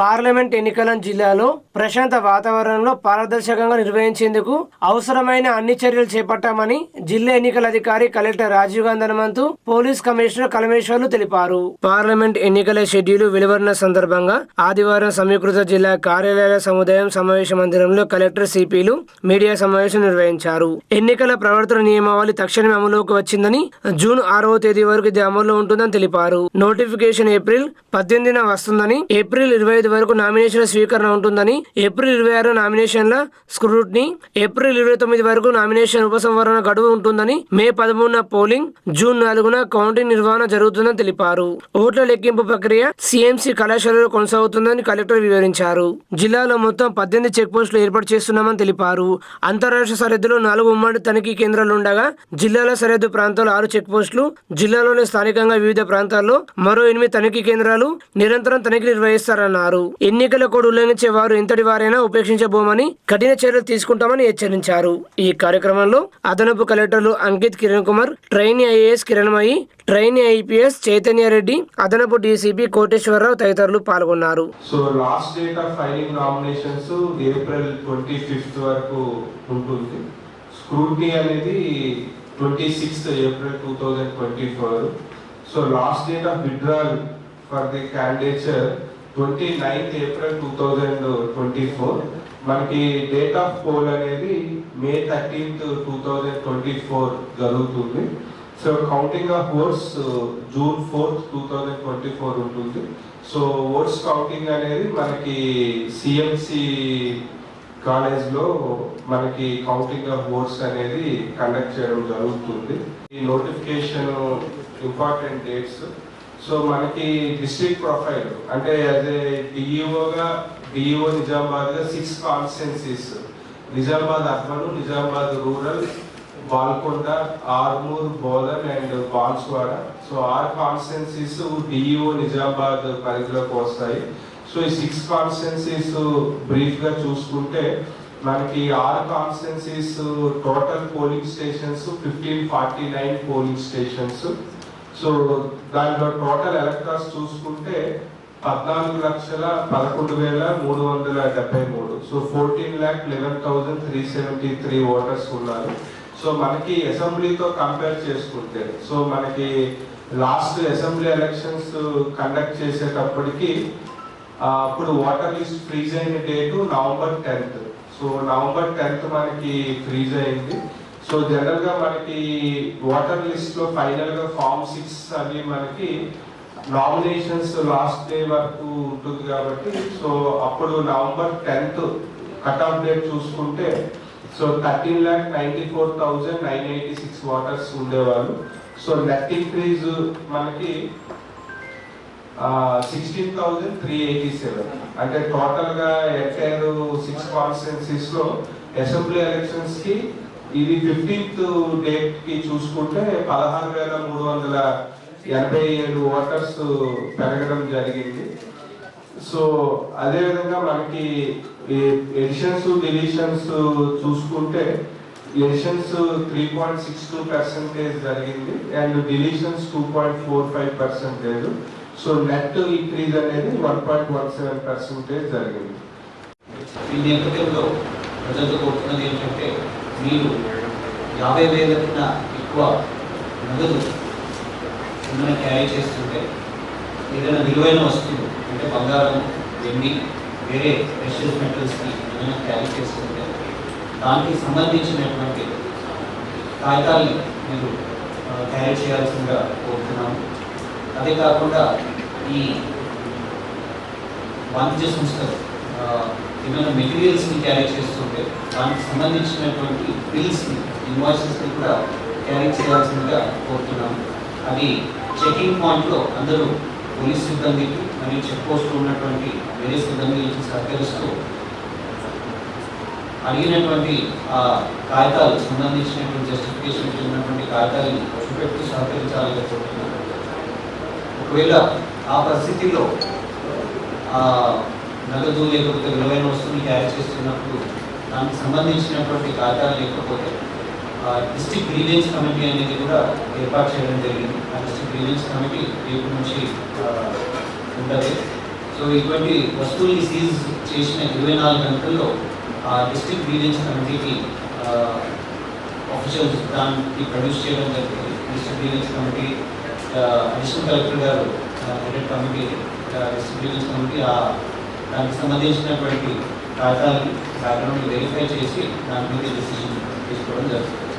Parliament ఎన్నికలను జిల్లాలో ప్రశాంత వాతావరణంలో పారదర్శకంగా నిర్వహించేందుకు అవసరమైన అన్ని చర్యలు చేపట్టామని జిల్లా ఎన్నికల అధికారి collector Rajiv Gandhi Hanumanthu police commissioner కలమేశ్వర్లు తెలిపారు. పార్లమెంట్ ఎన్నికల షెడ్యూల్ వెలువడిన సందర్భంగా ఆదివారం సమీకృత జిల్లా కార్యాలయాల సముదాయం సమావేశ మందిరంలో కలెక్టర్ సిపిలు మీడియా సమావేశం నిర్వహించారు. ఎన్నికల ప్రవర్తన నియమావళి తక్షణమే అమలులోకి వచ్చిందని జూన్ ఆరవ తేదీ వరకు ఇది అమల్లో ఉంటుందని తెలిపారు. నోటిఫికేషన్ ఏప్రిల్ పద్దెనిమిదిన వస్తుందని ఏప్రిల్ ఇరవై ఐదు వరకు నామినేషన్ల స్వీకరణ ఉంటుందని ఏప్రిల్ ఇరవై ఆరు నామినేషన్ల స్క్రూట్ని ఏప్రిల్ ఇరవై తొమ్మిది వరకు నామినేషన్ ఉపసంహరణ గడువు ఉంటుందని మే పదమూడున పోలింగ్ జూన్ నాలుగున కౌంటింగ్ నిర్వహణ జరుగుతుందని తెలిపారు. ఓట్ల లెక్కింపు ప్రక్రియ సీఎంసీ కళాశాలలో కొనసాగుతుందని కలెక్టర్ వివరించారు. జిల్లాలో మొత్తం పద్దెనిమిది చెక్ పోస్టులు ఏర్పాటు చేస్తున్నామని తెలిపారు. అంతరాష్ట్ర సరిహద్దులో నాలుగు ఉమ్మడి తనిఖీ కేంద్రాలు ఉండగా జిల్లాల సరిహద్దు ప్రాంతాల్లో ఆరు చెక్ పోస్టులు జిల్లాలోని స్థానికంగా వివిధ ప్రాంతాల్లో మరో ఎనిమిది తనిఖీ కేంద్రాలు నిరంతరం తనిఖీ నిర్వహిస్తారన్నారు. ఎన్నికల కోడ్ ఉల్లంఘించే వారు ఎంతటి వారైనా ఉపేక్షించబోమని కఠిన చర్యలు తీసుకుంటామని హెచ్చరించారు. ఈ కార్యక్రమంలో అదనపు కలెక్టర్లు Ankit Kiran Kumar trainee IAS Kiranmayi trainee IPS Chaitanya Reddy అదనపు డీసీపీ కోటేశ్వరరావు తదితరులు పాల్గొన్నారు. So last date of filing nominations April twenty fifth వరకు ఉంటుంది. స్క్రూటీ అనేది twenty sixth April two thousand twenty four. So last date of withdrawal for the candidature twenty ninth April two thousand twenty four మనకి date of poll అనేది May thirteenth two thousand twenty four జరుగుతుంది. So counting of votes June fourth two thousand twenty four ఉంటుంది. So votes counting అనేది మనకి CMC కాలేజ్లో మనకి counting of votes అనేది conduct చేయడం జరుగుతుంది. ఈ నోటిఫికేషన్ ఇంపార్టెంట్ డేట్స్ సో మనకి డిస్ట్రిక్ట్ ప్రొఫైల్ అంటే యాజ్ ఏ డిఈఓగా DEO నిజామాబాద్గా six constituencies Nizamabad urban Nizamabad rural Balkonda Armoor Bodhan and Banswada. So are constituencies DEO Nizamabad పరిధిలోకి వస్తాయి. సో ఈ సిక్స్ కాన్స్టెన్సీస్ బ్రీఫ్గా చూసుకుంటే మనకి are constituencies total polling stations fifteen forty nine polling stations so దాంట్లో total electors చూసుకుంటే పద్నాలుగు లక్షల పదకొండు వేల మూడు వందల డెబ్బై మూడు. So fourteen lakh eleven thousand three seventy three voters ఉన్నారు. సో మనకి అసెంబ్లీతో కంపేర్ చేసుకుంటే సో మనకి లాస్ట్ అసెంబ్లీ ఎలక్షన్స్ కండక్ట్ చేసేటప్పటికి అప్పుడు వాటర్ లిస్ట్ ఫ్రీజ్ అయిన date November tenth. So November tenth మనకి ఫ్రీజ్ అయింది. సో జనరల్గా మనకి వాటర్ లిస్ట్లో ఫైనల్గా ఫార్మ్ సిక్స్ అవి మనకి నామినేషన్స్ లాస్ట్ డే వరకు ఉంటుంది కాబట్టి సో అప్పుడు November tenth cut off date చూసుకుంటే so thirteen lakh ninety four thousand nine eighty six voters ఉండేవాళ్ళు. సో నెట్ ఇంక్రీజ్ మనకి sixteen thousand three eighty seven అంటే టోటల్గా ఎంటైర్ సిక్స్ కాన్స్టిట్యున్సీస్లో అసెంబ్లీ ఎలక్షన్స్కి ఇది ఫిఫ్టీన్త్ డేట్కి చూసుకుంటే పదహారు వేల మూడు వందల ఎనభై ఏడు ఓటర్స్ పెరగడం జరిగింది. సో అదే విధంగా మనకి ఎడిషన్స్ డిలీషన్స్ చూసుకుంటే additions three point six two percentage జరిగింది and deletions two point four five percentage so net increase అనేది one point one seven percentage జరిగింది. ఈ నేపథ్యంలో ప్రజలు కోరుతున్నది ఏంటంటే మీరు యాభై వేల కన్నా ఎక్కువ నగదు ఏమైనా క్యారీ చేస్తుంటే ఏదైనా విలువైన వస్తువు అంటే బంగారం వెండి వేరే ప్రెషియస్ మెటల్స్కి ఏమైనా క్యారీ చేస్తుంటే దానికి సంబంధించినటువంటి కాగితాల్ని మీరు క్యారీ చేయాల్సిందిగా కోరుతున్నాము. అదే కాకుండా ఈ వాణిజ్య సంస్థలు ఏమైనా మెటీరియల్స్ని క్యారీ చేస్తుంటే దానికి సంబంధించినటువంటి బిల్స్ని ఇన్వాయిసెస్ని కూడా క్యారీ చేయాల్సిందిగా కోరుతున్నాము. అది చెకింగ్ పాయింట్లో అందరూ పోలీస్ సిబ్బందికి మరియు చెక్ పోస్ట్లో ఉన్నటువంటి వేరే సిబ్బందికి సహకరిస్తూ అడిగినటువంటి ఆ కాగితాలు సంబంధించినటువంటి జస్టిఫికేషన్ ఉన్నటువంటి కాగితాలని పెట్టి సహకరించాలని కోరుతున్నాను. ఒకవేళ ఆ పరిస్థితిలో ఆ నగదు లేకపోతే విలువైన వస్తువులు క్యారీ చేస్తున్నప్పుడు దానికి సంబంధించినటువంటి కాగితాలు లేకపోతే డిస్ట్రిక్ట్ గ్రీవెన్స్ కమిటీ అనేది కూడా ఏర్పాటు చేయడం జరిగింది. ఆ డిస్ట్రిక్ట్ గ్రీవెన్స్ కమిటీ రేపు నుంచి ఉంటుంది. సో ఇటువంటి వస్తువుల్ని సీజ్ చేసిన ఇరవై నాలుగు గంటల్లో ఆ డిస్ట్రిక్ట్ విజిలెన్స్ కమిటీకి ఆఫీషియల్స్ దానికి ప్రొడ్యూస్ చేయడం జరిగింది. District vigilance committee additional collector గారు headed committee district vigilance committee ఆ దానికి సంబంధించినటువంటి కాగితాలని బ్యాక్గ్రౌండ్ వెరిఫై చేసి దాని మీద డిసిషన్ తీసుకోవడం జరుగుతుంది.